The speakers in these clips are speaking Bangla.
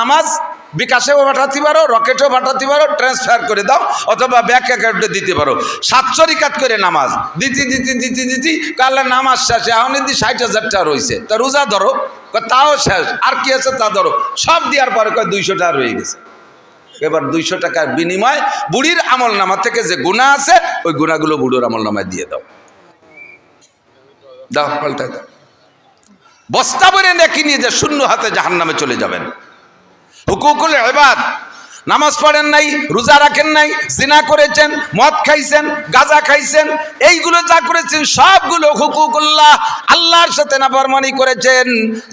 নামাজ বিকাশেও পাঠাতে পারো, রকেটও পাঠাতে পারো ট্রান্সফার করে দাও, অথবা ব্যাংক অ্যাকাউন্টে দিতে পারো। সাতশো রিকাত করে নামাজ। দিতি দিতি দিতি দিতি কাল্লা নামাজ শেষে, এখন দি ষাট হাজার টাকা রয়েছে। তা রোজা ধরো তাও শেষ, আর কি আছে তা ধরো। সব দেওয়ার পরে কয় দুইশো টাকা রয়ে গেছে। এবার দুইশো টাকার বিনিময় বুড়ির আমল নামা থেকে যে গুণা আছে, ওই গুণাগুলো বুড়োর আমল নামায় দিয়ে দাও। দাও, পাল্টায় দাও। বস্তা ভরে নেকি নিয়ে যে শূন্য হাতে জাহান নামে চলে যাবেন। হুকুকুল এবাদ নামাজ পড়েন নাই, রোজা রাখেন নাই, জিনা করেছেন, মদ খাইছেন, গাজা খাইছেন, এইগুলো যা করেছেন, সবগুলো হুকুকুল্লাহ আল্লাহর সাথে নাফরমানি করেছেন।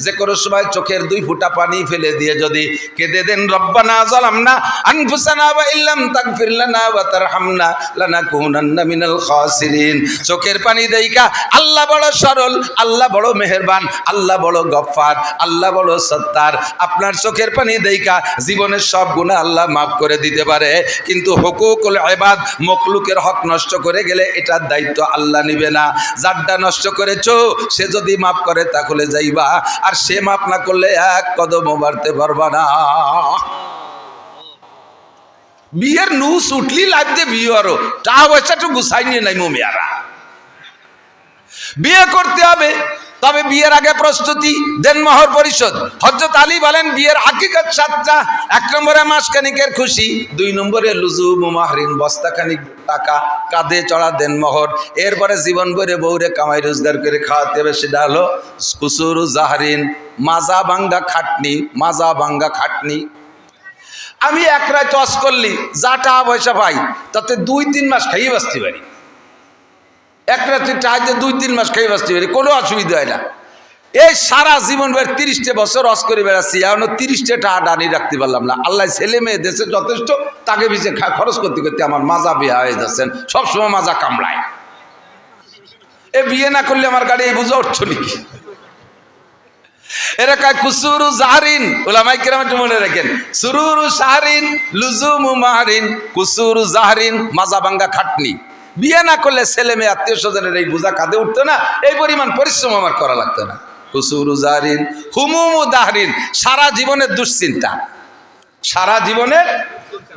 যে কোনো সময় চোখের দুই ফুটা পানি ফেলে দিয়ে যদি কেঁদে দেন, রব্বানা জালামনা আনফুসানা ওয়া ইল্লাম তাগফির লানা ওয়া তারহামনা লানাকুনান্না মিনাল খাসিরিন। চোখের পানি দেইকা, আল্লাহ বড় সরল, আল্লাহ বড় মেহেরবান, আল্লাহ বড় গফফার, আল্লাহ বড় সত্তার। আপনার চোখের পানি দেইকা, জীবনের সব গুনাহ আল্লাহ মাফ করে দিতে পারে। কিন্তু হুকুকুল ইবাদ মখলুকের হক নষ্ট করে গেলে এটার দায়িত্ব আল্লাহ নিবে না। যারটা নষ্ট করেছ, সে যদি মাফ করে তাহলে যাইবা। আর সে মাফ না করলে এক কদমও বাড়তে পারবা না। বিয়ের নুস উঠলি লাগতে বিয়ে আরও টা পয়সা তো গুছাই নিয়ে নাই মমিয়ারা বিয়ে করতে হবে। তবে বিয়ের আগে প্রস্তুতি, দেন মহর পরিশোধ। হজরত আলী বলেন, বিয়ের হাকিকত সাতটা, এক নম্বরে মাসখানিকের খুশি, দুই নম্বরে লুজু মুমাহরিন বস্তাখানিক টাকা, কাঁধে চড়া, দেন মহর। এরপরে জীবন ভরে বউরে কামাই রোজগার করে খাওয়াতে হবে, সেটা হলো কুসুরু জাহারিন, মাজা বাঙ্গা খাটনি, মাজা বাঙ্গা খাটনি। আমি এক রায় করলি, যা টাকা পয়সা পাই, তাতে দুই তিন মাস খাইয়ে বাঁচতে পারি। এক রাত্রি টাইতে দুই, তিন মাস খাইয়ে বাঁচতে পারি, কোনো অসুবিধা হয় না। এই সারা জীবন বের তিরিশটা বছর অস করে বেড়াচ্ছি এখনও তিরিশটা টাকা ডানি রাখতে পারলাম না। আল্লাহ ছেলে মেয়ে দেশে যথেষ্ট, তাকে খা- খরচ করতে করতে আমার মাজা বিয়া হয়ে যাচ্ছেন। সবসময় মাজা কামড়ায়। এ বিয়ে না করলে আমার গাড়ি এই বুঝে উঠছো নাকি? কুসুরু জাহারিন। লুজুমু মাহারিন। কুসুরু জাহারিন, মাজা ভাঙ্গা খাটনি। বিয়ে না করলে ছেলে মেয়ে আত্মীয় স্বজনের এই বোঝা কাঁধে উঠতো না, এই পরিমাণ পরিশ্রম আমার করা লাগতো না। কুসুরু জাহারিন হুমুমু দাহরিন সারা জীবনের দুশ্চিন্তা। সারা জীবনের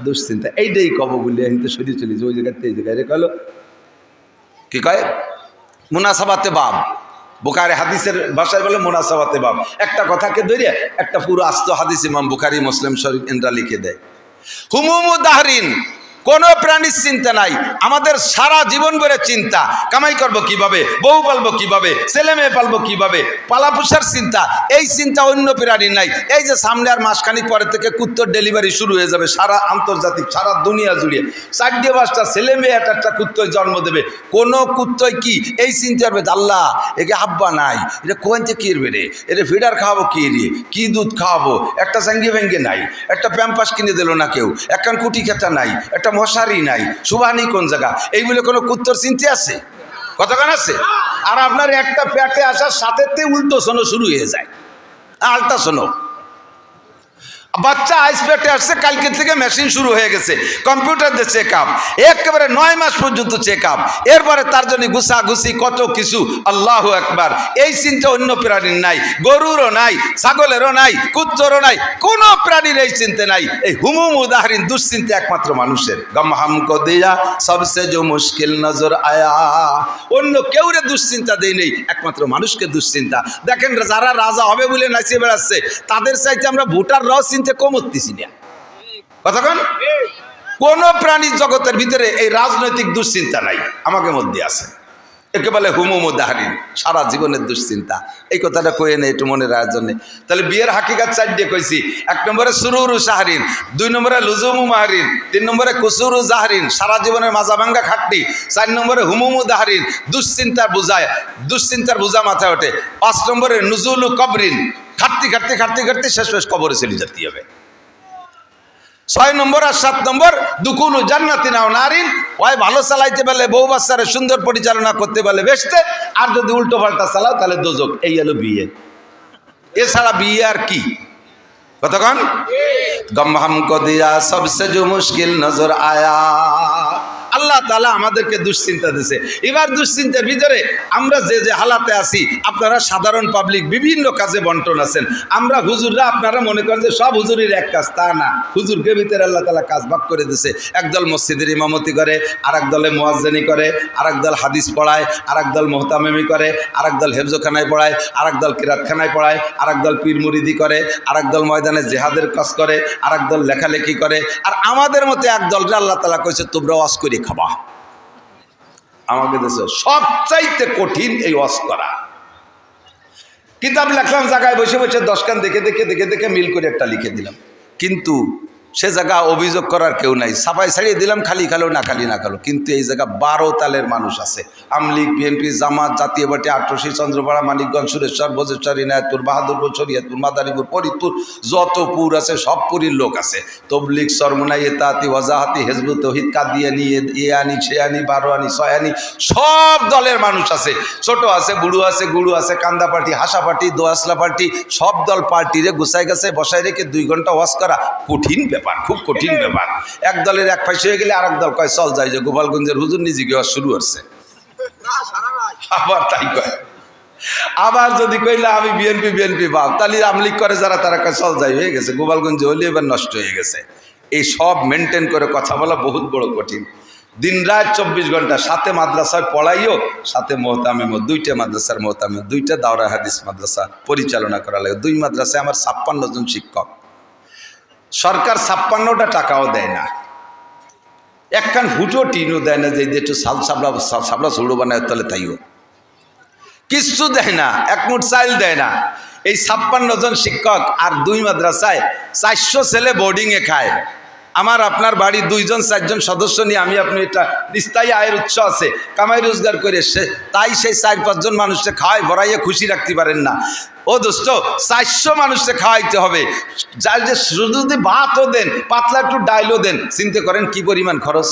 দুশ্চিন্তা। এইটাই কব বলি তো সরিয়ে চলেছি ওই জায়গাতে এই জায়গায়। রে কলো কি কয়? মুনাসাবাতে বাব। বুখারি হাদিসের ভাষায় বলে মুনাসাবাতে বাব। একটা কথাকে ধরে একটা পুরো আস্ত হাদিস ইমাম বুখারি মুসলিম শরীফ এনরা লিখে দেয়। হুমুমু দাহরিন কোনো প্রাণীর চিন্তা নাই। আমাদের সারা জীবন ভরে চিন্তা কামাই করব কীভাবে বউ পালবো কীভাবে ছেলে মেয়ে পালবো কীভাবে পালাপুষার চিন্তা এই চিন্তা অন্য প্রাণীর নাই। এই যে সামনে আর মাসখানিক পরে থেকে কুত্তর ডেলিভারি শুরু হয়ে যাবে সারা আন্তর্জাতিক সারা দুনিয়া জুড়ে। চারটে পাঁচটা ছেলে মেয়ে একটা একটা কুত্তয় জন্ম দেবে। কোনো কুত্তয় কি এই চিন্তা যে, আল্লাহ একে হাব্বা নাই। এটা থেকে কি রে? এটা ফিডার খাওয়াবো কি রে কি দুধ খাওয়াবো? একটা স্যাঙ্গি ভেঙ্গে নাই। একটা প্যাম্পাস কিনে দিল না কেউ। একখান কুটি খেতা নাই। একটা মশারি নাই শুভানি কোন জায়গা? এইগুলো কোনো কুত্তর চিনতে আছে? কতক্ষণ আছে? আর আপনার একটা প্যাটে আসার সাথে উল্টো শোনো শুরু হয়ে যায়। আলটা শোনো বাচ্চা আইস পেটে আসছে, কালকে থেকে মেশিন শুরু হয়ে গেছে। কম্পিউটার দিয়ে চেক আপ একেবারে নয় মাস পর্যন্ত চেক আপ এরপরে তার জন্য ঘুষা ঘুষি কত কিছু, আল্লাহ একবার এই চিন্তা অন্য প্রাণীর নাই, গরুরও নাই, ছাগলেরও নাই, কুত্তরও নাই, কোনো প্রাণীর এই চিন্তা নাই। এই হুমুম উদাহরণ, দুশ্চিন্তা একমাত্র মানুষের। গম হামকো দিয়া, সবসে যে মুশকিল নজর আয়া। অন্য কেউরে দুশ্চিন্তা দেই নেই, একমাত্র মানুষকে দুশ্চিন্তা। দেখেন যারা রাজা হবে বলে নাচিয়ে বেড়াচ্ছে, তাদের চাইতে আমরা ভোটার রাও চিনতে কমতেছি না। কতক্ষণ কোন? প্রাণী জগতের ভিতরে এই রাজনৈতিক দুশ্চিন্তা নাই, আমাকে মধ্যে আছে। একে বলে হুমুমু দাহারিন, সারা জীবনের দুশ্চিন্তা। এই কথাটা কয়ে নেই একটু মনে রাখার জন্য। তাহলে বিয়ের হাকিকাত চারটে কইছি। এক নম্বরে সুরুরু সাহারিন, দুই নম্বরে লুজুমু মাহারিন, তিন নম্বরে কুসুরু জাহারিন, সারা জীবনের মাজা ভাঙ্গা খাটনি। চার নম্বরে হুমুমু দাহারিন দুশ্চিন্তার বোঝায়। দুশ্চিন্তার বোঝা মাথায় ওঠে। পাঁচ নম্বরে নুজুলু কবরিন খাটতে খাটতে খাটতে খাটতে, শেষ শেষ কবরে চলে যেতে হবে। ছয় নম্বর আর সাত নম্বর, দুকুনু জান্নাতি নাও নারীন। ওই ভালো চালাইতে পারলে বউ বাচ্চারে সুন্দর পরিচালনা করতে পারলে বেসতে আর যদি উল্টো পাল্টা চালাও, তাহলে দোজক, এই এলো বিয়ে। এছাড়া বিয়ে আর কি? কতক্ষণ? গম কদিয়া সবসে জো মুশকিল নজর আয়া। আল্লাহ তালা আমাদেরকে দুশ্চিন্তা দিছে। এবার দুশ্চিন্তার ভিতরে আমরা যে যে হালাতে আছি, আপনারা সাধারণ পাবলিক বিভিন্ন কাজে বন্টন আছেন। আমরা হুজুররা আপনারা মনে করেন যে সব হুজুরের এক কাজ, তা না। হুজুরকে ভিতরে আল্লাহ তালা কাজ ভাগ করে দিছে। একদল মসজিদের ইমামতি করে আর দলে মোয়াজ্জানি করে আর দল হাদিস পড়ায় আর দল মোহতামেমি করে আর দল হেফজোখানায় পড়ায় আর দল কিরাতখানায় পড়ায় আর দল পীর মুরিদি করে আর দল ময়দানে জেহাদের কাজ করে আর দল লেখালেখি করে। আর আমাদের মতো এক দলটা আল্লাহ তালা কইছে তোমরা ওয়াজ করে খাবা। আমাকে দেশে সবচাইতে কঠিন এই ওয়াজ করা। কিতাব লেখলাম, জায়গায় বসে বসে দশখান দেখে দেখে দেখে দেখে মিল করে একটা লিখে দিলাম। কিন্তু সে জায়গা অভিযোগ করার কেউ নাই। সাফাই ছাড়িয়ে দিলাম, খালি খালো, না খালি না খালো। কিন্তু এই জায়গা বারো তালের মানুষ আছে। আমলিগ বিএনপি জামাত, জাতীয় পার্টি আটরশি চন্দ্রপাড়া, মানিকগঞ্জ, সুরেশ্বর, বজেশ্বর, ইনায়তপুর, বাহাদুরপুর, শরিয়তপুর, মাদারীপুর, ফরিদপুর, যত পুর আছে সব পুরীর লোক আছে। তবলিক সরমনাই এতাহাতি ওয়াজাহাতি, হেজবু, তহিদ, কাদিয়ানি এ আনি সে আনি বারো আনি ছয় আনি সব দলের মানুষ আছে। ছোট আছে, বুড়ো আছে, গুড়ু আছে, কান্দা পার্টি, হাসা পার্টি, দোয়াসলা পার্টি, সব দল পার্টিরে গুছাই গেছে বসাই রেখে দুই ঘণ্টা ওয়াশ করা কঠিন ব্যাপার। খুব কঠিন ব্যাপার। এক দলের এক পাশে হয়ে গেলে আরেক দল কয় চল যায় যে গোপালগঞ্জের হুজুর নিজে গিয়ে শুরু হচ্ছে আবার তাই কয়। আবার যদি কইলে আমি বিএনপি বিএনপি বাপ তাহলে আমলিক করে যারা তারা কয় চল যাই হয়ে গেছে গোপালগঞ্জে হলে এবার নষ্ট হয়ে গেছে। এই সব মেনটেন করে কথা বলা বহুত বড় কঠিন। দিন রাত চব্বিশ ঘণ্টা সাথে মাদ্রাসায় পড়াইও সাথে মোহতামিম দুইটা মাদ্রাসার মোহতামিম দুইটা দাওরা হাদিস মাদ্রাসা পরিচালনা করা লাগে। দুই মাদ্রাসায় আমার ছাপ্পান্ন জন শিক্ষক। সরকার ছাপ্পান্নটা টাকাও দেয় না। একখান হুটো টিনও দেয় না যে একটু সাল সাবলা সাবলা সুড়ো বানায় তাহলে তাইও। কিচ্ছু দেয় না, এক মুঠ চাইল দেয় না। এই ছাপ্পান্ন জন শিক্ষক আর দুই মাদ্রাসায় চারশো ছেলে বোর্ডিংয়ে খায়। আমার আপনার বাড়ি দুইজন, চারজন সদস্য নিয়ে আমি আপনি এটা নিস্তায়ী আয়ের উৎস আছে, কামাই রোজগার করে সে, তাই সেই চার, পাঁচজন মানুষকে খাওয়াই ভরাইয়ে খুশি রাখতে পারেন না। ও দোস্ত চারশো মানুষকে খাওয়াইতে হবে। যার যে শুধু যদি ভাতও দেন, পাতলা একটু ডাইলও দেন, চিন্তা করেন কি পরিমাণ খরচ?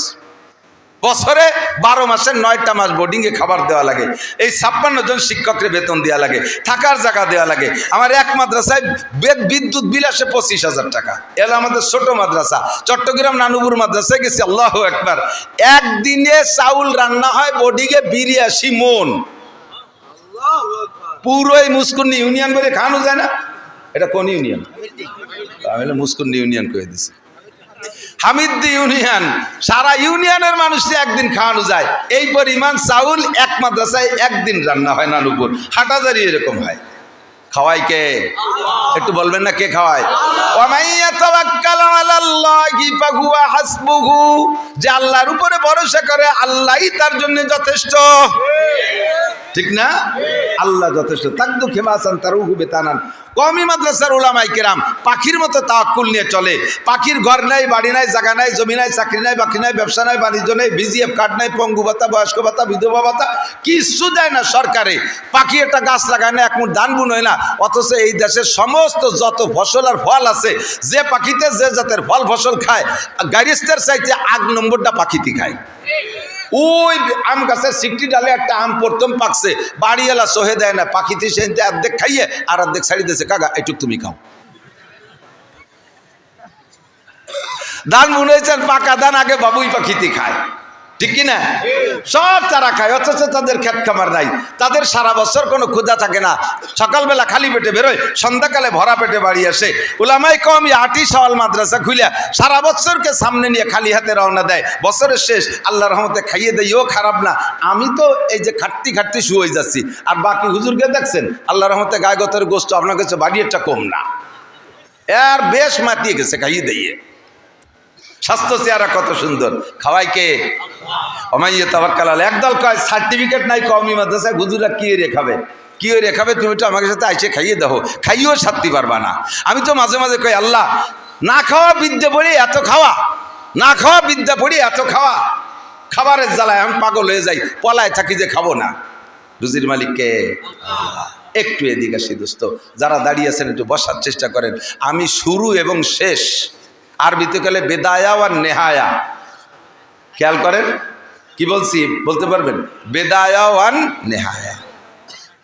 বছরে বারো মাসের নয়টা মাস বোর্ডিংয়ে খাবার দেওয়া লাগে। এই ছাপ্পান্ন জন শিক্ষকের বেতন দেওয়া লাগে, থাকার জায়গা দেওয়া লাগে। আমার এক মাদ্রাসায় বেদ বিদ্যুৎ বিল আসে পঁচিশ হাজার টাকা। এলো আমাদের ছোট মাদ্রাসা। চট্টগ্রাম নানুপুর মাদ্রাসায় গেছি, আল্লাহ একবার একদিনে চাউল রান্না হয় বোর্ডিংয়ে বিরিয়াশি মন। পুরোই মুস্কুন্নি ইউনিয়ন বলে খাওয়ানো যায় না। এটা কোন ইউনিয়ন? আমি মুস্কুন্নি ইউনিয়ন করে দিছি। হামিদ্দি ইউনিয়ন। সারা ইউনিয়নের মানুষকে একদিন খাওয়ানো যায়, এই পরিমাণ চাউল এক মাদ্রাসায় একদিন রান্না হয় নানুপুর হাটাজারি এরকম হয়। খাওয়াই কে? একটু বলবেন না কে খাওয়ায়? যে আল্লাহর উপরে ভরসা করে, আল্লাহই তার জন্য যথেষ্ট। ঠিক না? আল্লাহ যথেষ্ট। তাক দুঃখে মাসান তার উহুবে তানান কমি মাদ্রাসার ওলামাই কেরাম পাখির মতো তাওয়াক্কুল নিয়ে চলে। পাখির ঘর নাই, বাড়ি নাই, জায়গা নাই, জমি নাই, চাকরি নাই বাকি নাই, ব্যবসা নাই, বাণিজ্য নেই, বিজিএফ কার্ড নাই, পঙ্গু ভাতা, বয়স্ক ভাতা, বিধবা ভাতা কিছু দেয় না সরকারে। পাখি একটা গাছ লাগায় না মুঠ ধান বুন হয় না। অথচ এই দেশের সমস্ত যত ফসল আর ফল আছে, যে পাখিতে যে জাতের ফল ফসল খায় গাড়িস্তের চাইতে আগ নম্বরটা পাখিতে খায়। ওই আম গাছের সিকটি ডালে একটা আম প্রথম পাকছে। বাড়িওয়ালা সহে দেয় না পাখিতে সে অর্ধেক খাইয়ে আর অর্ধেক ছাড়ি দিয়েছে। কাকা, এটুক তুমি খাও। ধান মনে হয়েছে পাকা ধান আগে বাবুই পাখিতে খায়। ঠিক কি না সব তারা খায়, অথচ তাদের খেত খামার নাই। তাদের সারা বছর কোনো ক্ষুধা থাকে না। সকালবেলা খালি পেটে বেরোয়, সন্ধ্যাকালে ভরা পেটে বাড়ি আসে। ওলামাই কম আটি সওয়াল মাদ্রাসা খুলিয়া সারা বছরকে সামনে নিয়ে খালি হাতে রওনা দেয়। বছরের শেষ আল্লাহ রহমতে খাইয়ে দেয় খারাপ না। আমি তো এই যে খাটতি খাটতি শুয়ে যাচ্ছি। আর বাকি হুজুরকে দেখছেন? আল্লাহ রহমতে গায়ে গতের গোষ্ঠ আপনার কাছে বাড়ি একটা কম না। এর বেশ মাতিয়ে গেছে, খাইয়ে দিয়ে স্বাস্থ্য চেহারা কত সুন্দর। খাওয়াই কে? অমাইয়ে তাবাক্কাল আল একদল কয়, সার্টিফিকেট নাই কমি মাদ্রাসায় হুজুরা কি রেখাবে কি রেখাবে তুমি তো আমাকে সাথে আইসে খাইয়ে দেখো। খাইয়েও সারতে পারবা না। আমি তো মাঝে মাঝে কই, আল্লাহ, না খাওয়া বিদ্যা পড়ি এত খাওয়া। না খাওয়া বিদ্যা পড়ি এত খাওয়া। খাবারের জ্বালায় আমি পাগল হয়ে যাই, পলায় থাকি যে খাব না। রুজির মালিককে একটু এদিকে আসি, দোস্ত। যারা দাঁড়িয়ে আছেন, একটু বসার চেষ্টা করেন। আমি শুরু এবং শেষ আরবিতে গেলে বেদায়া আর নেহায়া। খেয়াল করেন? কি বলছি? বলতে পারবেন? বেদায়া ওয়ান নেহায়া।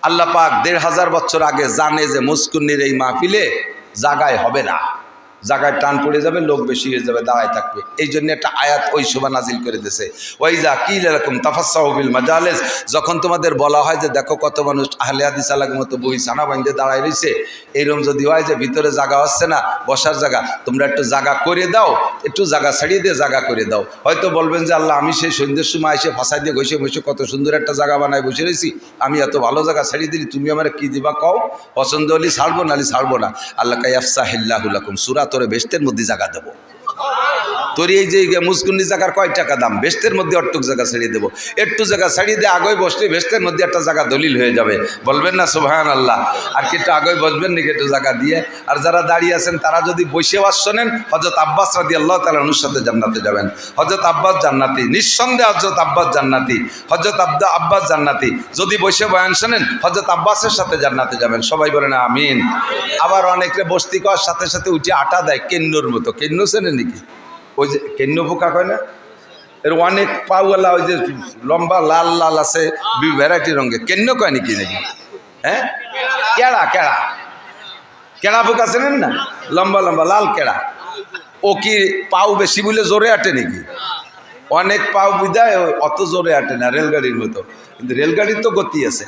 আল্লাহ পাক দেড় হাজার বছর আগে জানে যে মুসকুন্নির এই মাহফিলে জাগায় হবে না। জায়গায় টান পড়ে যাবে, লোক বেশি হয়ে যাবে, দাঁড়ায় থাকবে। এই জন্য একটা আয়াত ওই সময় নাজিল করে দিছে ওই যা কি এরকম তাফাসাহবিল মাজালেস, যখন তোমাদের বলা হয় যে দেখো কত মানুষ আহলে হাদিস আলাগের মতো বই সানা বান্ধে দাঁড়ায় রয়েছে, এইরকম যদি হয় যে ভিতরে জায়গা হচ্ছে না, বসার জায়গা তোমরা একটু জায়গা করে দাও, একটু জায়গা ছাড়িয়ে দিয়ে জায়গা করে দাও। হয়তো বলবেন যে আল্লাহ, আমি সেই সন্ধ্যের সময় এসে ফাঁসাই দিয়ে বসে বসে কত সুন্দর একটা জায়গা বানায় বসে রয়েছি, আমি এত ভালো জায়গা ছাড়িয়ে দিলি, তুমি আমার কি দিবা কও? পছন্দ হলি ছাড়বো নালি ছাড়বো না। আল্লাহ কাইফসা হিল্লাহুল্লাকুম সুরা তোরে বেস্তের মধ্যে জায়গা দেবো। তোর এই যে মুসকুন্নি জায়গার কয় টাকা দাম? বেস্তের মধ্যে অট্টুক জায়গা ছাড়িয়ে দেবো। একটু জায়গা ছাড়িয়ে দিয়ে আগে বসলে বেস্তের মধ্যে একটা জায়গা দলিল হয়ে যাবে। বলবেন না সুবাহান আল্লাহ আর কি একটু আগে বসবেন নাকি একটু জায়গা দিয়ে? আর যারা দাঁড়িয়ে আছেন, তারা যদি বসে আওয়াজ শোনেন হজরত আব্বাস রাদি আল্লাহ তালা সাথে জান্নাতে যাবেন। হজরত আব্বাস জান্নাতি, নিঃসন্দেহে হজরত আব্বাস জান্নাতি হজরত আব্দা আব্বাস জান্নাতি। যদি বসে বয়ান শোনেন হজরত আব্বাসের সাথে জান্নাতে যাবেন। সবাই বলেন, আমিন। আবার অনেকে বস্তি করার সাথে সাথে উঠে আটা দেয়, কেন্নুর মতো। কেন্নু চেনে নাকি? ওই যে কেন্ন পোকা কয় না? এর অনেক পাওয়ালা ওই যে লম্বা, লাল লাল আছে ভ্যারাইটি রঙের। কেন্ন কয় নাকি নাকি? হ্যাঁ? কেড়া কেড়া। কেড়া পোকা চেনেন না লম্বা লম্বা, লাল কেড়া। ও কি পাও বেশি বলে জোরে আটে নাকি? অনেক পাও বিদায় অত জোরে আটে না রেলগাড়ির মতো। কিন্তু রেলগাড়ির তো গতি আছে।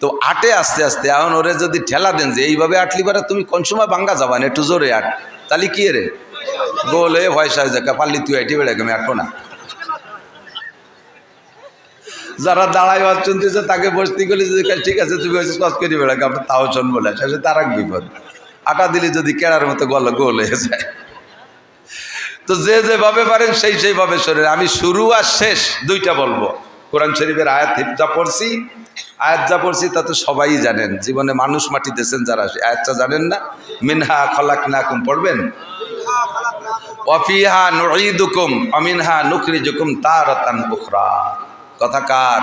তো আটে আস্তে আস্তে। এখন ওরে যদি ঠেলা দেন যে, এইভাবে আটলি পারে, তুমি কোন সময় ভাঙ্গা যাবা না? একটু জোরে আট। তাহলে কি রে? গোল হয়ে ভয় সাজ দেখা পারলি তুই আইটি বেড়ে আমি আটবো না যারা দাঁড়াই বাদ শুনতেছে তাকে বসতি করলে যদি ঠিক আছে, তুমি হয়েছে কষ্ট করি বেড়াকে আপনার তাও শুনব না শেষে তার এক বিপদ আটা দিলে যদি কেড়ার মতো গল, গোল হয়ে যায়। তো যে যেভাবে পারেন, সেই সেইভাবে শরীর। আমি শুরু আর শেষ দুইটা বলব। কোরআন শরীফের আয়াত যা পড়ছি, আয়াত যা পড়ছি, তা তো সবাই জানেন। জীবনে মানুষ মাটি দিয়েছেন যারা আয়াতটা জানেন না? মিনহা খলাক না কুম পড়বেন? অফিহা নুকুম অমিনহা নুকরি জুকুম তারতান বুখরা কথাকার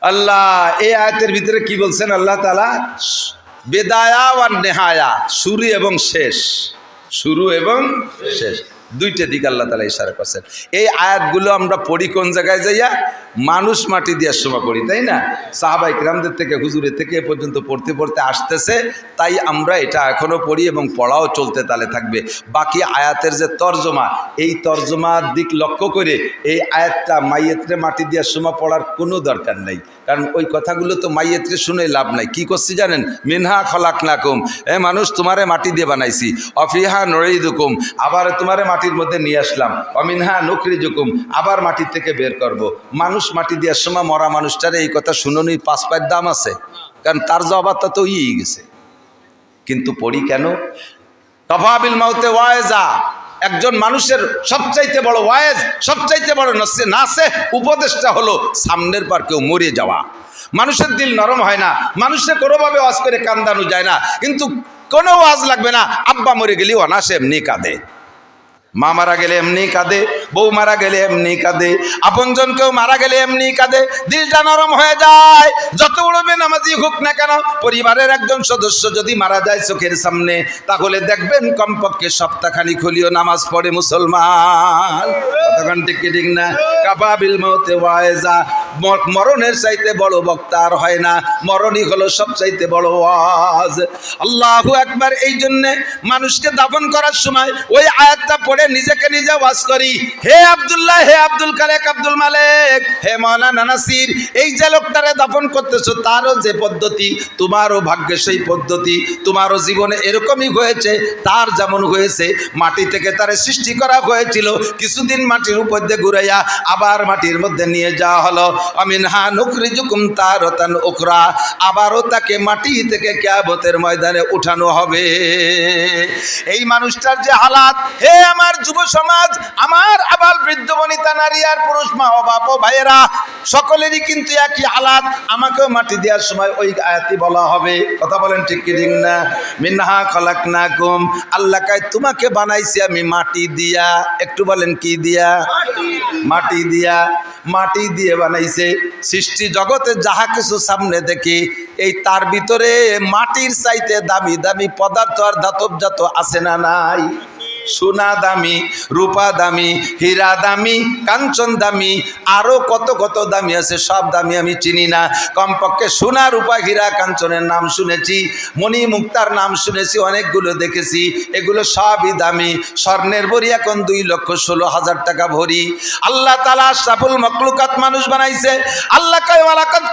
আল্লাহ। এই আয়াতের ভিতরে কি বলছেন আল্লাহ তালা বেদায়া আর নেহায়া শুরু এবং শেষ। শুরু এবং শেষ। দুইটা দিক আল্লাহ তালা ইশারা করছেন। এই আয়াতগুলো আমরা পড়ি কোন জায়গায় যাইয়া? মানুষ মাটি দেওয়ার সময় পড়ি তাই না? সাহাবাই কিরামদের থেকে, হুজুরের থেকে এ পর্যন্ত পড়তে পড়তে আসতেছে, তাই আমরা এটা এখনও পড়ি এবং পড়াও চলতে তালে থাকবে। বাকি আয়াতের যে তর্জমা, এই তর্জমার দিক লক্ষ্য করে এই আয়াতটা মাইয়েত্রে মাটি দেওয়ার সময় পড়ার কোনো দরকার নেই। কারণ ওই কথাগুলো তো মাইয়েত্রে শুনে লাভ নাই। কি করছি জানেন? মিনহা খলাক নাকুম এ মানুষ তোমারে মাটি দিয়ে বানাইছি। অফিহা নড়েইদুকুম আবার তোমারে মাটির মধ্যে নিয়ে আসলাম। অমিনহা নকরি জুকুম আবার মাটির থেকে বের করব। মানুষ মাটি দেওয়ার সময় মরা মানুষটারে এই কথা শুনুনি, পাঁচ পায়ের দাম আছে। কারণ তার জবাবটা তো ইয়ে গেছে। কিন্তু পড়ি কেন? তফাবিল মাউতে ওয়ায়েজা, একজন মানুষের সবচাইতে বড় ওয়ায়েজ, সবচাইতে বড় নসে উপদেশটা হলো সামনের পর কেউ মরে যাওয়া। মানুষের দিল নরম হয় না মানুষের কোনোভাবে ওয়াজ করে কান্দানো যায় না। কিন্তু কোনো ওয়াজ লাগবে না, আব্বা মরে গেলি, অনাসে এমনি কাঁদে। মা মারা গেলে এমনি কাঁদে, বউ মারা গেলে এমনি কাঁদে, আপনজন কেউ মারা গেলে এমনি কাঁদে, দিলটা নরম হয়ে যায়। যত বড় নামাজি হোক না কেন, পরিবারের একজন সদস্য যদি মারা যায় চোখের সামনে, তাহলে দেখবেন কমপক্ষে সপ্তাহখানি খুলিও নামাজ পড়ে মুসলমান। কতক্ষণ ঠিক ঠিক না? কাবাবিল মতে ওয়াইজা। মরণের চাইতে বড় বক্তা আর হয় না, মরণই হলো সব চাইতে বড় ওয়াজ। আল্লাহু একবার এই জন্যে মানুষকে দাফন করার সময় ওই আয়াতটা নিজেকে নিজে ওয়াজ করি। হে আব্দুল্লাহ, হে আব্দুল কালেক আব্দুল মালেক, হে মাওলানা নাসির, এই যে লোকটারে দাফন করতেছো, তারও যে পদ্ধতি, তোমারও ভাগ্যে সেই পদ্ধতি, তোমারও জীবনে এরকমই হয়েছে, তার যেমন হয়েছে, মাটি থেকে তারে সৃষ্টি করা হয়েছিল, কিছুদিন মাটির উপর দিয়ে ঘুরাইয়া আবার মাটির মধ্যে নিয়ে যাওয়া হলো। আমিন হা নুকরি জুকুম তার রতান উখরা, আবারও তাকে মাটি থেকে ক্যাবতের ময়দানে উঠানো হবে। এই মানুষটার যে হালাত, হে আমার যুব সমাজ, আমার আবার বৃদ্ধ বনিতা নারী আর পুরুষ মা ও বাপ ও ভাইয়েরা, সকলেরই কিন্তু একই হালাত আমাকেও মাটি দেওয়ার সময় ওই আয়াতি বলা হবে। কথা বলেন ঠিক কি ঠিক না? মিনহা খলাক না গুম আল্লাহ কায়, তোমাকে বানাইছি আমি মাটি দিয়া। একটু বলেন কি দিয়া? মাটি দিয়া। মাটি দিয়ে বানাইছে। সৃষ্টি জগতে যাহা কিছু সামনে দেখি, এই তার ভিতরে মাটির চাইতে দামি দামি পদার্থ আর ধাতব জাত আছে না নাই? সোনা দামি, রূপা দামি, হীরা দামি, কাঞ্চন দামি আরও কত কত দামি আছে, সব দামি আমি চিনি না। কমপক্ষে সোনা, রূপা, হীরা, কাঞ্চনের নাম শুনেছি, মণি মুক্তার নাম শুনেছি, অনেকগুলো দেখেছি। এগুলো সবই দামি। স্বর্ণের ভরি এখন দুই লক্ষ ষোলো হাজার টাকা ভরি। আল্লাহ তালা সাফুল মকলুকাত মানুষ বানাইছে। আল্লাহ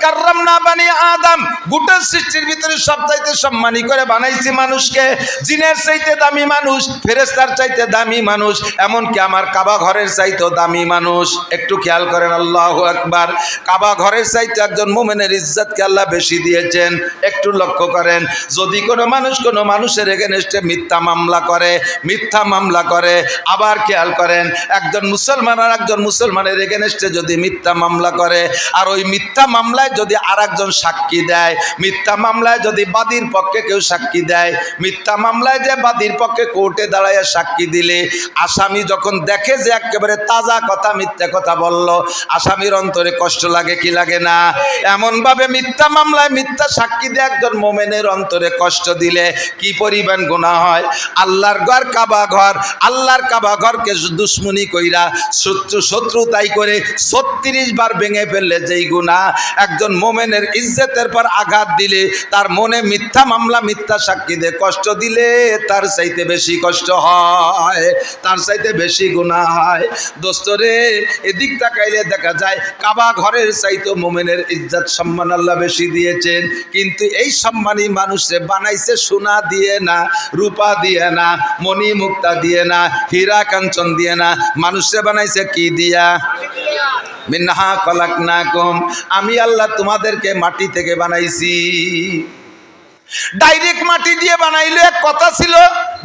কার্রাম না বানিয়ে আদাম। গোটা সৃষ্টির ভিতরে সব চাইতে সম্মানী করে বানাইছি মানুষকে। জিনের চাইতে দামি মানুষ ফেরেস্তার চাইতে দামি মানুষ, এমনকি আমার কাবা ঘরের চাইতেও দামি মানুষ। একটু খেয়াল করেন, আল্লাহ একবার কাবা ঘরের চাইতে একজন মোমেনের ইজ্জতকে আল্লাহ বেশি দিয়েছেন। একটু লক্ষ্য করেন, যদি কোনো মানুষ কোনো মানুষের এগেনস্টে মিথ্যা মামলা করে, মিথ্যা মামলা করে, আবার খেয়াল করেন, একজন মুসলমান আর একজন মুসলমানের এগেনস্টে যদি মিথ্যা মামলা করে, আর ওই মিথ্যা মামলায় যদি আর একজন সাক্ষী দেয়, মিথ্যা মামলায় যদি বাদীর পক্ষে কেউ সাক্ষী দেয়, মিথ্যা মামলায় যে বাদীর পক্ষে কোর্টে দাঁড়ায় সাক্ষী দিলে আসামি যখন দেখে যে একেবারে তাজা কথা, মিথ্যা কথা বলল, আসামির অন্তরে কষ্ট লাগে কি লাগে না? এমনভাবে মিথ্যা মামলায় মিথ্যা সাক্ষী দিয়ে একজন মোমেনের অন্তরে কষ্ট দিলে কি পরিমাণ গুণা হয়? আল্লাহর ঘর, কাবা ঘর, আল্লাহর কাবা ঘরকে দুশ্মনী কইরা শত্রু শত্রু তাই করে ছত্রিশ বার ভেঙে ফেললে যেই গুণা একজন মোমেনের ইজ্জতের পর আঘাত দিলে তার মনে মিথ্যা মামলা, মিথ্যা সাক্ষী দিয়ে কষ্ট দিলে তার চাইতে বেশি কষ্ট হয়। তার চাইতে বেশি গুণা হয়। দোস্তরে এদিক তাকাইলে দেখা যায়, কাবা ঘরের চাইতে মোমেনের ইজ্জত সম্মান আল্লাহ বেশি দিয়েছেন। কিন্তু এই সম্মানী মানুষে বানাইছে সোনা দিয়ে না, রূপা দিয়ে না, মণি মুক্তা দিয়ে না, হীরা কাঞ্চন দিয়ে না। মানুষে বানাইছে কি দিয়া? মিনহা কলাক না কম আমি আল্লাহ তোমাদেরকে মাটি থেকে বানাইছি। ডাইরেক্ট মাটি দিয়ে বানাইলে এক কথা ছিল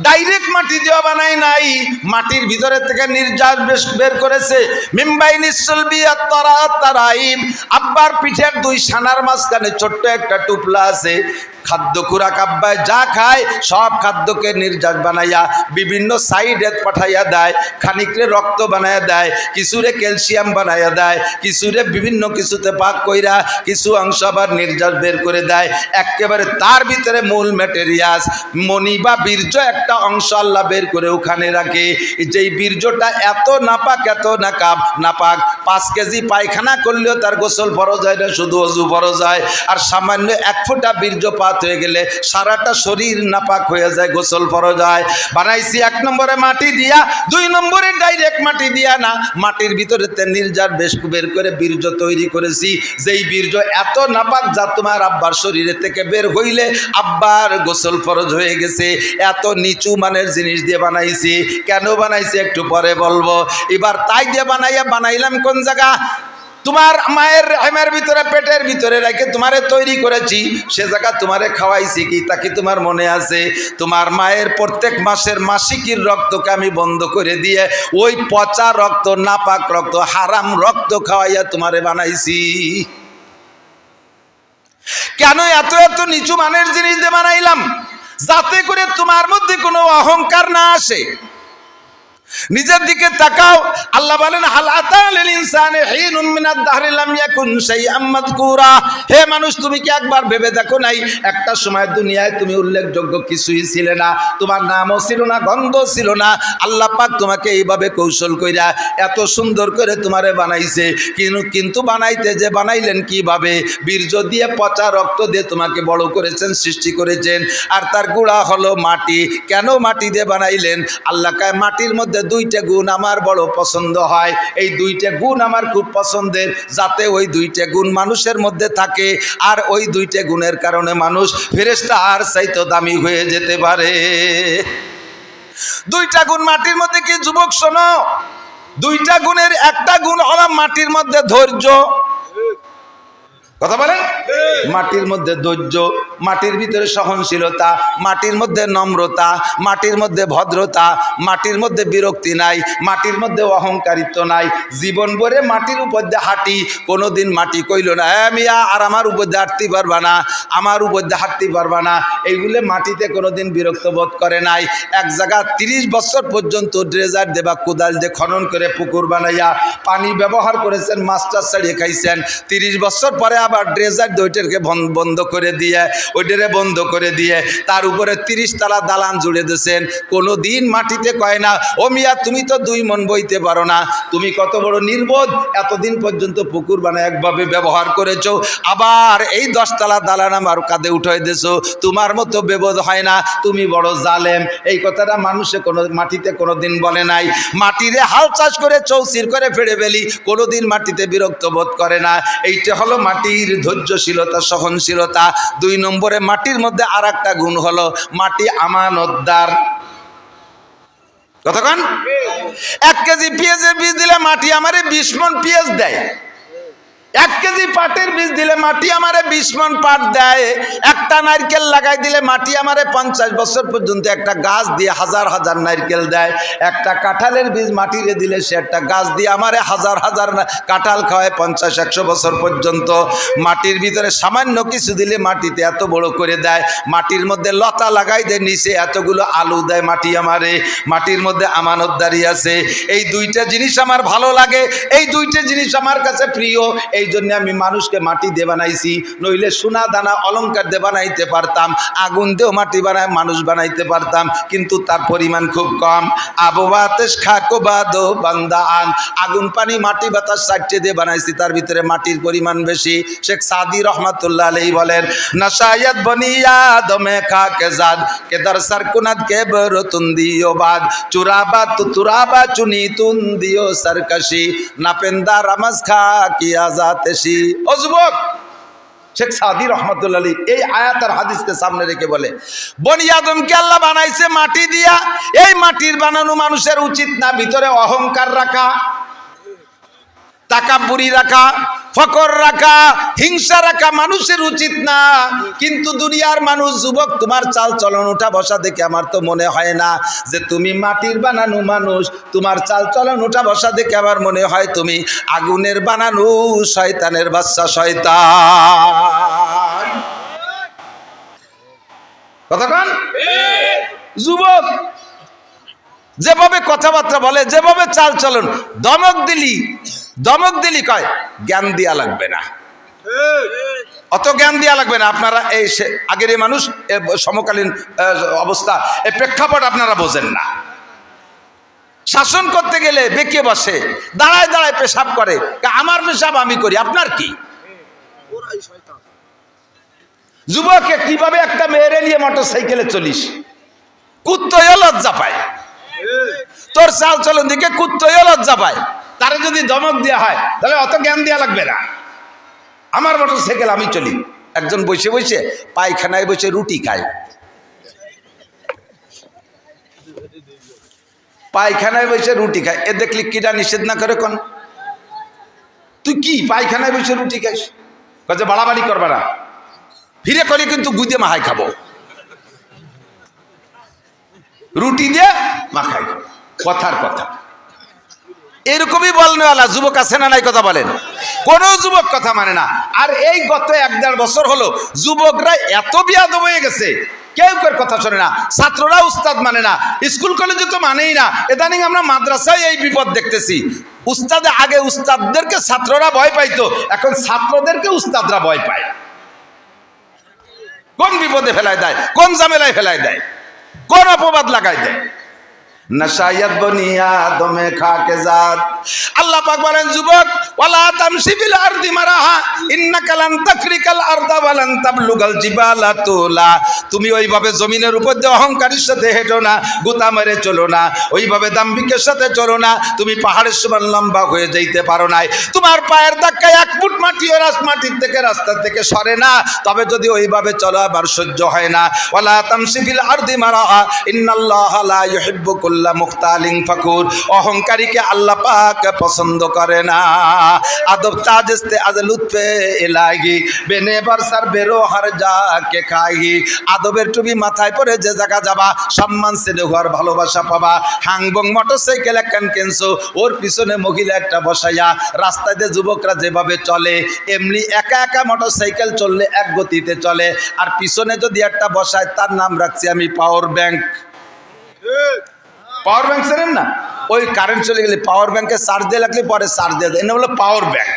ডাইরেক্ট মাটি দেওয়া বানাই নাই। মাটির ভিতরে থেকে নির্যাস বের করেছে। মিম্বাই নিশ্চলবি তারা তারাইম আব্বার পিঠের দুই সানার মাঝখানে ছোট্ট একটা টুপলা আছে। খাদ্য খুরাক আব্বায় যা খায়, সব খাদ্যকে নির্যাস বানাইয়া বিভিন্ন সাইডে পাঠাইয়া দেয়, খানিকরে রক্ত বানাইয়া দেয়, কিছুরে ক্যালসিয়াম বানাইয়া দেয়, কিছুরে বিভিন্ন কিছুতে পাক কইরা কিছু অংশ আবার নির্যাস বের করে দেয়। একেবারে তার ভিতরে মূল ম্যাটেরিয়াস মণি বা বীর্য একটা অংশ আল্লাহ বের করে ওখানে রাখে। যেই বীর্যটা এত নাপাক, এত নাকাব, নাপাক, পাঁচ কেজি পায়খানা করলেও তার গোসল ফরজ হয় না, শুধু অজু ফরজ হয়। আর সামান্য এক ফোঁটা বীর্যপাত হয়ে গেলে সারাটা শরীর নাপাক হয়ে যায়, গোসল ফরজ হয়। বানাইছি এক নম্বরে মাটি দিয়া, দুই নম্বরে ডাইরেক্ট মাটি দিয়া না। মাটির ভিতরে নির্জার বেশ বের করে বীর্য তৈরি করেছি। যেই বীর্য এত নাপাক যা তোমার আব্বার শরীরে থেকে বের হইলে আব্বার গোসল ফরজ হয়ে গেছে। এত নিচু মানের জিনিস দিয়ে বানাইছি। কেন বানাইছি একটু পরে বলব। এবার তাই দিয়ে বানাইয়া বানাইলাম কোন জায়গা? তোমার মায়ের হেমের ভিতরে, পেটের ভিতরে রেখে তোমারে তৈরি করেছি। সে জায়গা তোমারে খাওয়াইছি কি, তা কি তোমার মনে আছে? তোমার মায়ের প্রত্যেক মাসের মাসিকির রক্তকে আমি বন্ধ করে দিয়ে ওই পচা রক্ত, নাপাক রক্ত, হারাম রক্ত খাওয়াইয়া তোমারে বানাইছি। কেন এত এত নিচু মানের জিনিস দিয়ে বানাইলাম? যাতে করে তোমার মধ্যে কোনো অহংকার না আসে। নিজের দিকে তাকাও। আল্লাহ বলেন হে মানুষ, তুমি কি একবার ভেবে দেখো নাই, একটা সময় দুনিয়ায় তুমি উল্লেখযোগ্য কিছুই ছিলে না। তোমার নামও ছিল না গন্ধ ছিল না। আল্লাহ পাক তোমাকে এইভাবে কৌশল কইরা এত সুন্দর করে তোমারে বানাইছে। কিন্তু কিন্তু বানাইতে যে বানাইলেন কীভাবে? বীর্য দিয়ে পচা রক্ত দিয়ে তোমাকে বড় করেছেন, সৃষ্টি করেছেন। আর তার গুড়া হলো মাটি। কেন মাটি দিয়ে বানাইলেন? আল্লাহ মাটির মধ্যে দুইটা গুণ আমার বড় পছন্দ হয়। এই দুইটা গুণ আমার খুব পছন্দের যাতে ওই দুইটা গুণ মানুষের মধ্যে থাকে। আর ওই দুইটা গুণের কারণে মানুষ ফেরেস্তা আর চাইতো দামি হয়ে যেতে পারে। দুইটা গুণ মাটির মধ্যে কি যুবক শোনো? দুইটা গুণের একটা গুণ হলো মাটির মধ্যে ধৈর্য। কথা বলেন? মাটির মধ্যে ধৈর্য। মাটির ভিতরে সহনশীলতা, মাটির মধ্যে নম্রতা, মাটির মধ্যে ভদ্রতা, মাটির মধ্যে বিরক্তি নাই, মাটির মধ্যে অহংকারিত্ব নাই। জীবন ভরে মাটির উপর দিয়ে হাঁটি, কোনোদিন মাটি কইল না হ্যাঁ মিয়া, আর আমার উপর দিয়ে হাঁটতে পারবা না, আমার উপর দিয়ে হাঁটতে পারবা না। এইগুলো মাটিতে কোনোদিন বিরক্ত বোধ করে নাই। এক জায়গা তিরিশ বছর পর্যন্ত ড্রেজার দেবা কোদাল দিয়ে খনন করে পুকুর বানাইয়া পানি ব্যবহার করেছেন, মাস্টার ছাড়িয়ে খাইছেন। তিরিশ বছর পরে আবার ড্রেজার দইটারকে বন্ধ করে দিয়ে ওইটারে বন্ধ করে দিয়ে তার উপরে তিরিশ তালা দালান জুড়ে দিয়েছেন। কোনো দিন মাটিতে কয় না, ও মিয়া, তুমি তো দুই মন বইতে পারো না। তুমি কত বড় নির্বোধ। এতদিন পর্যন্ত পুকুর বানায় একভাবে ব্যবহার করেছ। আবার এই দশতলা দালান আমার কাঁধে উঠাই দিয়েছ। তোমার মতো বেবোধ হয় না। তুমি বড় জালেম। এই কথাটা মানুষে কোনো মাটিতে কোনো দিন বলে নাই। মাটিরে হাল চাষ করে চৌচির করে ফেড়ে ফেলি। কোনোদিন মাটিতে বিরক্ত বোধ করে না। এইটা হলো মাটির ধৈর্যশীলতা, সহনশীলতা। দুই নম্বরে মাটির মধ্যে আর একটা গুণ হলো মাটি আমানতদার। কতক্ষণ এক কেজি পেঁয়াজের বীজ দিলে মাটি আমারে বিশ মন পেঁয়াজ দেয়। এক কেজি পাটের বীজ দিলে মাটি আমারে বিশ মন পাট দেয়। একটা নারকেল লাগাই দিলে মাটি আমারে পঞ্চাশ বছর পর্যন্ত একটা গাছ দিয়ে হাজার হাজার নারকেল দেয়। একটা কাঁঠালের বীজ মাটিরে দিলে সে একটা গাছ দিয়ে আমারে হাজার হাজার কাঁঠাল খাওয়ায় পঞ্চাশ, একশো বছর পর্যন্ত। মাটির ভিতরে সামান্য কিছু দিলে মাটিতে এত বড় করে দেয়। মাটির মধ্যে লতা লাগাই দেয়, নিচে এতগুলো আলু দেয় মাটি আমারে। মাটির মধ্যে আমানতদারি আছে। এই দুইটা জিনিস আমার ভালো লাগে। এই দুইটা জিনিস আমার কাছে প্রিয়। এই জন্য আমি মানুষকে মাটি দিয়ে বানাইছি, নইলে সোনা দানা অলংকার দিয়ে বানাইতে পারতাম, আগুন দিয়েও মাটি বানায়, মানুষ বানাইতে পারতাম, কিন্তু তার পরিমাণ খুব কম। আবহাওয়াতেশ খাকো বাদো বান্দা আন আগুন, পানি, মাটি, বাতাস সাইটে দিয়ে বানাইছি, তার ভিতরে মাটির পরিমাণ বেশি। শেখ সাদি রহমাতুল্লাহ আলাই বলেন নাসায়াত বনিয়া দমে খাকে জাদ, কেদার সারকুনাত কে বরতুন দিও বাদ। চুরাবা তু তুরাবা চুনি তুন দিও সরকশি। নাপেন্দা রামাজ খা কি আজাতেশি ও যুবক, শেখ সাদি রহমতুল্লা আলী এই আয়াত আর হাদিসকে সামনে রেখে বলে, বনি আদমকে আল্লাহ বানাইছে মাটি দিয়া, এই মাটির বানানো মানুষের উচিত না ভিতরে অহংকার রাখা তাকাবুরি রাখা ফকর রাখা, হিংসা রাখা মানুষের উচিত না। কিন্তু দুনিয়ার মানুষ, যুবক, তোমার চাল চলন উঠা বসা দেখে আমার তো মনে হয় না যে তুমি মাটির বানানো মানুষ। তোমার চাল চলন উঠা বসা দেখে আমার মনে হয় তুমি আগুনের বানানো শয়তানের বাচ্চা শয়তান। কতক্ষণ যুবক, যেভাবে কথাবার্তা বলে, যেভাবে চাল চলন দমক দিলি। দমক দিলি কয়, জ্ঞান দিয়া লাগবে না। অত জ্ঞান দিয়া লাগবে না, আপনারা এই আগের এই মানুষ সমকালীন অবস্থা এই প্রেক্ষাপট আপনারা বোঝেন না। শাসন করতে গেলে বেঁকে বসে, দাঁড়ায় দাঁড়ায় পেশাব করে আমার পেশাব আমি করি, আপনার কি? যুবকে কীভাবে একটা মেয়েরে নিয়ে মোটর সাইকেলে চলিস? কুত্তয় লজ্জা পায়। তোর চাল চলন দিকে কুত্তয় লজ্জা পায়। তারে যদি ধমক দেওয়া হয়, তাহলে অত জ্ঞান দেওয়া লাগবে না। আমার মোটর সাইকেল আমি চলি। একজন বসে বসে পায়খানায় বসে রুটি খায়। পায়খানায় বসে রুটি খায়। এ দেখলি কিটা নিষেধ না করে কোন? তুই কি পায়খানায় বসে রুটি খাইস? কাজে বাড়াবাড়ি করবে না। ফিরে করে কিন্তু গুদে মাহাই খাব। রুটি দিয়ে মাখাই খাব। কথার কথা। এরকমই বলনেওয়ালা যুবক আছে না নাই কথা বলেন। কোন যুবক কথা মানে না। আর এই গত এক দেড় বছর হলো, যুবকরা এত বিয়াদ হয়ে গেছে, কেউ কেউ কথা শোনে না। ছাত্ররা উস্তাদ মানে না। স্কুল কলেজে তো মানেই না। ইদানিং আমরা মাদ্রাসায় এই বিপদ দেখতেছি। উস্তাদে আগে উস্তাদদেরকে ছাত্ররা ভয় পাইতো, এখন ছাত্রদেরকে উস্তাদরা ভয় পায়। কোন বিপদে ফেলায় দেয়, কোন ঝামেলায় ফেলায় দেয়, কোন অপবাদ লাগায় দেয়। নশায়াত বনিয়া দমে খাকে জাত। আল্লাহ পাক বলেন, যুবক, ওয়ালা তামশি বিল আরদি মারাহা, ইন্নাকা লান তাকরিকাল আরদা ওয়ালান তাবলুগাল জিবালা তুলা। তুমি ওইভাবে জমিনের উপর দিয়ে অহংকারের সাথে হেঁটো না, গুতা মেরে চলো না, ওইভাবে দাম্ভিকের সাথে চলো না, তুমি পাহাড়ের সমান লম্বা হয়ে যাইতে পারো নাই। তোমার পায়ের ধাক্কায় এক ফুট মাটিও রাস মাটির থেকে রাস্তার থেকে সরে না, তবে যদি ওইভাবে চলো, আবার সহ্য হয় না। ওয়ালা তামশি ফিল আরদি মারাহা, ইন্নাল্লাহ লা ইউহিব্বু কুল্লা মুক্তালিং ফাকুর, অহংকারীকে আল্লাহ পাক পছন্দ করে না। আদব তাজস্তে আজ লুৎফে এলাহি, বেনে বারসার বেরো হার যা কে খাহি। আদবের টুপি মাথায় পরে যে জায়গা যাবা, সম্মান শ্রেণি হওয়ার ভালোবাসা পাবা। হাংবং মোটরসাইকেল একখান কেনছো, ওর পিছনে মহিলা একটা বসাইয়া, রাস্তায় দিয়ে যুবকরা যেভাবে চলে, এমনি একা একা মোটরসাইকেল চললে এক গতিতে চলে। আর পিছনে যদি একটা বসায়, তার নাম রাখছি আমি পাওয়ার ব্যাংক। পাওয়ার ব্যাংক চেনেন না? ওই কারেন্ট চলে গেলে পাওয়ার ব্যাংকে চার্জ দিয়ে লাগলে পরে চার্জ দিয়ে দেয়। হলো পাওয়ার ব্যাংক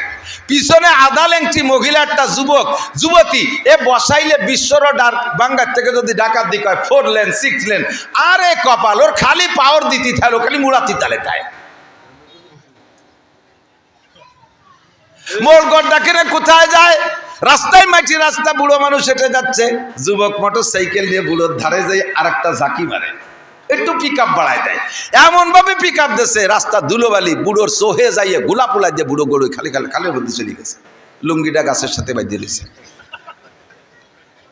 পিছনে আধা লেংটি মহিলা একটা যুবক, যুবতী, এ বসাইলে বিশ্বর ডার বাঙ্গার থেকে যদি ডাকাত দিক হয় ফোর লেন সিক্স লেন আরে কপাল, ওর খালি পাওয়ার দিতে থাকল খালি মুড়াতি তালে তায় মোর গড্ডাকে কোথায় যায়? রাস্তায় মাটি রাস্তা, বুড়ো মানুষ হেঁটে যাচ্ছে। যুবক মোটর সাইকেল নিয়ে বুড়োর ধারে যাই আর একটা ঝাঁকি মারে। একটু পিক আপ বাড়ায় দেয়। এমন ভাবে পিক আপ দিচ্ছে রাস্তা ধুলোবালি, বুড়োর সোহে যাইয়ে গোলা পোলা দিয়ে বুড়ো গড়ে খালি খালি খালের মধ্যে চলে গেছে। লুঙ্গিটা গাছের সাথে বাঁধিয়ে দিয়েছে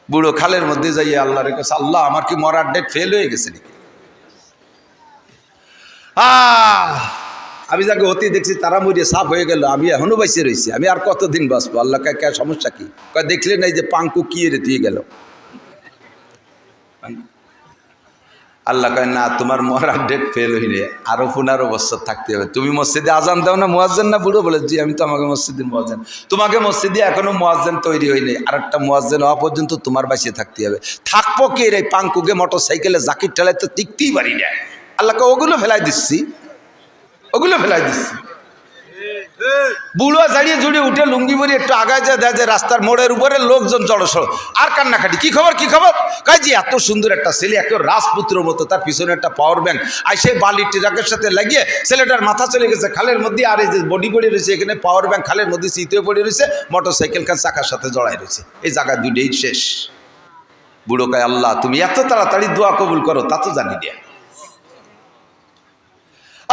বুড়ো খালের মধ্যে যাইয়ে আল্লাহ রেখেছে আল্লাহ, আমার কি মরার ডেট ফেল হয়ে গেছে নাকি? আমি যাকে অতি দেখছি, তারা মরিয়ে সাফ হয়ে গেল। আমি এখনও বাইসে রয়েছি আমি আর কতদিন বাঁচবো? আল্লাহ কে, সমস্যা কি? কয়, দেখলে নাই যে পাঙ্কু কি রে দিয়ে গেল। আল্লাহ কয়, না, তোমার মরার ডেট ফেল হইলে আরও পনেরো বছর থাকতে হবে। তুমি মসজিদে আজান দাও না, মোয়াজ্জেন না বুড়ো? বলে, জি, আমি তো আমাকে মসজিদের মোয়াজ্জেন। তোমাকে মসজিদে এখনও মোয়াজ্জেন তৈরি হয়নি। আর একটা মোয়াজ্জেন হওয়া পর্যন্ত তোমার বাসিয়ে থাকতে হবে। থাকব কে রে? পাঙ্কুকে মোটর সাইকেলে জাকির ঠেলায় তো টিকতেই পারি না। আল্লাহকে ওগুলো ফেলাই দিচ্ছি। ওগুলো ফেলাই দিচ্ছি। বুড়ো দাঁড়িয়ে জুড়িয়ে উঠে লুঙ্গি বড়ি একটু আগায় যায়, দেয় যে রাস্তার মোড়ের উপরে লোকজন জড়সড়। আর কান্নাকাটি, কি খবর কি খবর? কাজ যে এত সুন্দর একটা ছেলে এত রাজপুত্র মতো, তার পিছনে একটা পাওয়ার ব্যাংক আর সেই বালির ট্রাকের সাথে লাগিয়ে ছেলেটার মাথা চলে গেছে খালের মধ্যে, আর এই যে বডি পড়ে রয়েছে, এখানে পাওয়ার ব্যাংক খালের মধ্যে চিতে পড়ে রয়েছে মোটর সাইকেল কার চাকার সাথে জড়াই রয়েছে। এই জায়গা দুইটাই শেষ। বুড়ো কায়, আল্লাহ, তুমি এত তাড়াতাড়ি দোয়া কবুল করো, তা তো জানি না।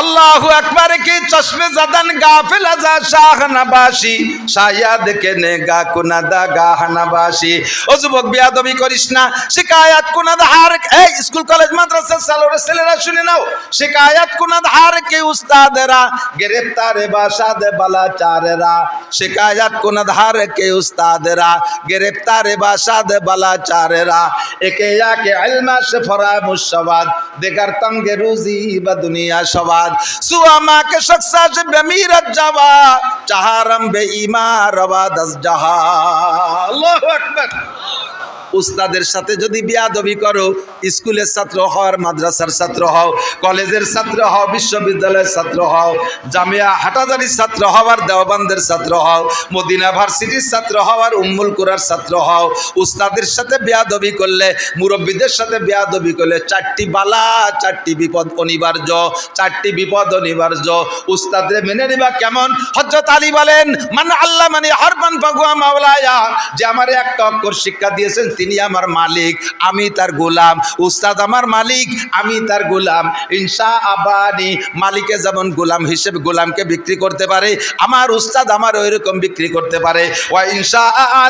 আল্লাহ একবার কি চশমে জাদান গাফিল আজা শাহ নাবাসি। শায়াদ কে নে গা কুনাদা গাহ নাবাসি। ও যুবক বিয়াদবি করিস না, শিকায়াত কুনাদ হার এই স্কুল, কলেজ, মাদ্রাসা সালোরে ছেলেরা শুনে নাও। শিকায়াত কুনাদ হার কে উস্তাদেরা গ্রেফতারে বাসাদ বালা চারেরা। শিকায়াত কুনাদ হার কে উস্তাদেরা গ্রেফতারে বাসাদ বালা চারেরা। একে ইয়াকে ইলমা সে ফরা মুশাবাদ দেগার তঙ্গে রুজি বা দুনিয়া সবাদ সুয়ামা কে শখসা সে বেমিরত যাওয়া চাহারম বে ইমা রবা দস জাহা আল্লাহু আকবার উস্তাদের সাথে যদি বিয়াদবি করো, স্কুলের ছাত্র হও আর মাদ্রাসার ছাত্র হও, কলেজের ছাত্র হও, বিশ্ববিদ্যালয়ের ছাত্র হও, জামিয়া হাটাজারির ছাত্র হও আর দেওবানদের ছাত্র হও, মদিনা ভার্সিটির ছাত্র হও আর উম্মুল কুরার ছাত্র হও, উস্তাদের সাথে বিয়াদবি করলে, মুরব্বীদের সাথে বিয়াদবি করলে চারটি বালা, চারটি বিপদ অনিবার্য, চারটি বিপদ অনিবার্য। উস্তাদের মেনে নিবা কেমন? হজরত আলী বলেন মানে আল্লাহ মানে হরমান ফাগুয়া মাওলায়া যে আমার একটা অক্ষর শিক্ষা দিয়েছেন তিনি আমার মালিক, আমি তার গোলাম। উস্তাদ আমার মালিক, আমি তার গোলাম। ইনসা আবানি, মালিকে যেমন গোলাম হিসেবে গোলামকে বিক্রি করতে পারে, আমার উস্তাদ আমার ওই রকম বিক্রি করতে পারে। ওয়া ইনসা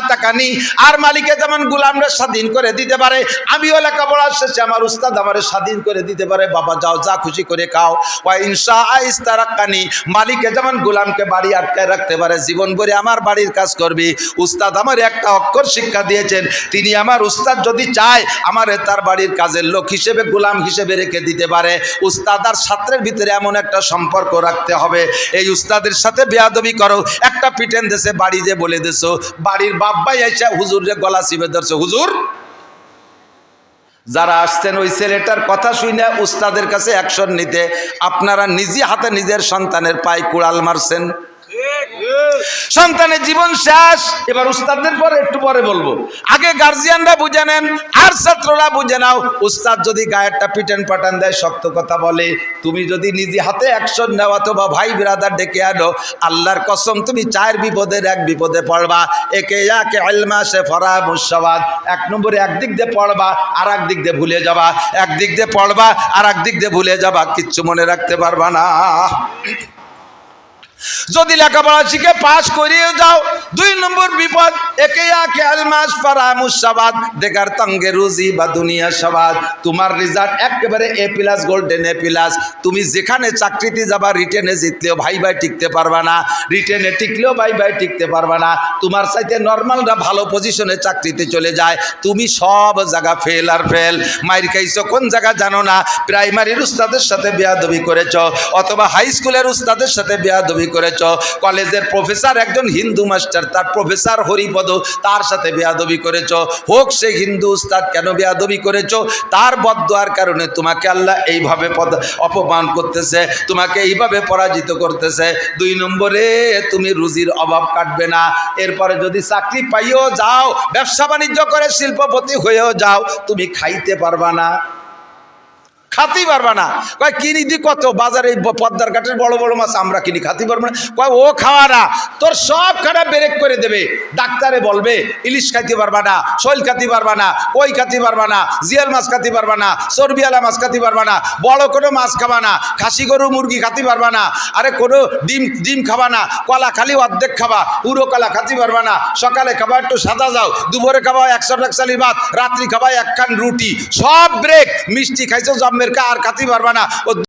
তাকানি আর মালিকে যেমন গোলামরা স্বাধীন করে দিতে পারে, আমিও লেখাপড়া শেষে আমার উস্তাদ আমার স্বাধীন করে দিতে পারে। বাবা, যাও, যা খুশি করে খাও। ওয়া ইনসা ইস্তারাক্কানি মালিকে যেমন গোলামকে বাড়ি আটকায় রাখতে পারে জীবন ভরে আমার বাড়ির কাজ করবি। উস্তাদ আমার একটা অক্ষর শিক্ষা দিয়েছেন, তিনি আমার উস্তাদ যদি চায়, আমার তার বাড়ির কাজের লোক হিসেবে, গোলাম হিসেবে রেখে দিতে পারে। উস্তাদ আর ছাত্রের ভিতরে এমন একটা সম্পর্ক রাখতে হবে। এই উস্তাদের সাথে বেয়াদবি করো। একটা পিটেন দেশে বাড়ি যে বলে দেছো, বাড়ির বাব্বাই এসে হুজুরে গলা চিপে ধরছে। হুজুর, যারা আসছেন ওই ছেলেটার কথা শুনে উস্তাদের কাছে অ্যাকশন নিতে, আপনারা নিজে হাতে নিজের সন্তানের পায়ে কুড়াল মারছেন। সন্তানের জীবন শেষ। এবার উস্তাদদের পরে, একটু পরে বলব। আগে গার্জিয়ানরা বুঝে নেন, আর ছাত্ররা বুঝে নাও। উস্তাদ যদি গায়েরটা পিটেন পাটান দেয়, শক্ত কথা বলে। তুমি যদি নিজে হাতে অ্যাকশন নেও, অথবা ভাই বিরাদার ডেকে আনো, আল্লাহর কসম, তুমি চার বিপদের এক বিপদে পড়বা। একে একে আলমা সে ফরা মুসাবাদ এক নম্বরে একদিক দিয়ে পড়বা, আর এক দিক দিয়ে ভুলে যাবা। একদিক দিয়ে পড়বা, আর এক দিক দিয়ে ভুলে যাবা। কিচ্ছু মনে রাখতে পারবা না। যদি লেখাপড়া শিখে পাস করিয়ে যাও, দুই নম্বর বিপদ, একে আকে আলমাস পারা মুসাবাদ দেখার তঙ্গে রুজি বা দুনিয়া সবাদ তোমার রেজাল্ট একেবারে A plus golden A plus তুমি যেখানে চাকরিতে যাবা রিটেনে জিতলেও ভাই ভাই টিকতে পারবা না। রিটেনে টিকলেও ভাই ভাই টিকতে পারবা না। তোমার সাথে নর্মালরা ভালো পজিশনে চাকরিতে চলে যায়। তুমি সব জায়গা ফেল আর ফেল মায়ের খাইছো, কোন জায়গা জানো না? প্রাইমারির উস্তাদের সাথে বেয়াদবি করেছ, অথবা হাই স্কুলের উস্তাদের সাথে বেয়াদবি করেছ। কলেজের প্রফেসর একজন হিন্দু মাস্টার, তার প্রফেসর হরিপদ, তার সাথে বেয়াদবি করেছ। হোক সে হিন্দু উস্তাদ, কেন বেয়াদবি করেছ? তার বদোয়ার কারণে তোমাকে আল্লাহ এইভাবে পদ অপমান করতেছে, তোমাকে এইভাবে পরাজিত করতেছে। দুই নম্বরে, তুমি রুজির অভাব কাটবে না। এরপরে যদি চাকরি পাইও যাও, ব্যবসা বাণিজ্য করে শিল্পপতি হয়েও যাও, তুমি খাইতে পারবা না। খাতেই পারবা না। কয়, কিনি দি কত? বাজারে পদ্মার ঘাটের বড় বড় মাছ আমরা কিনি, খাতে পারব না। কয়, ও খাওয়া না। তোর সব খানা ব্রেক করে দেবে। ডাক্তারে বলবে, ইলিশ খাইতে পারবা না, শৈল খাতে পারবা না, কই খাতে পারবা না, জিয়াল মাছ খাতে পারবা না চর্বিয়ালা মাছ খাতে পারবা না, বড় কোনো মাছ খাবা না, খাসি গরু, মুরগি খাতে পারবা না, আরে কোনো ডিম ডিম খাবা না, কলা খালি অর্ধেক খাবা, পুরো কলা খাতে পারবা না। সকালে খাবা একটু সাদা যাও দুপুরে খাবা একশো টাকশালি ভাত, রাত্রি খাবা একখান রুটি, সব ব্রেক মিষ্টি খাইছো, জম্মের কা আর কাতি পারবা না?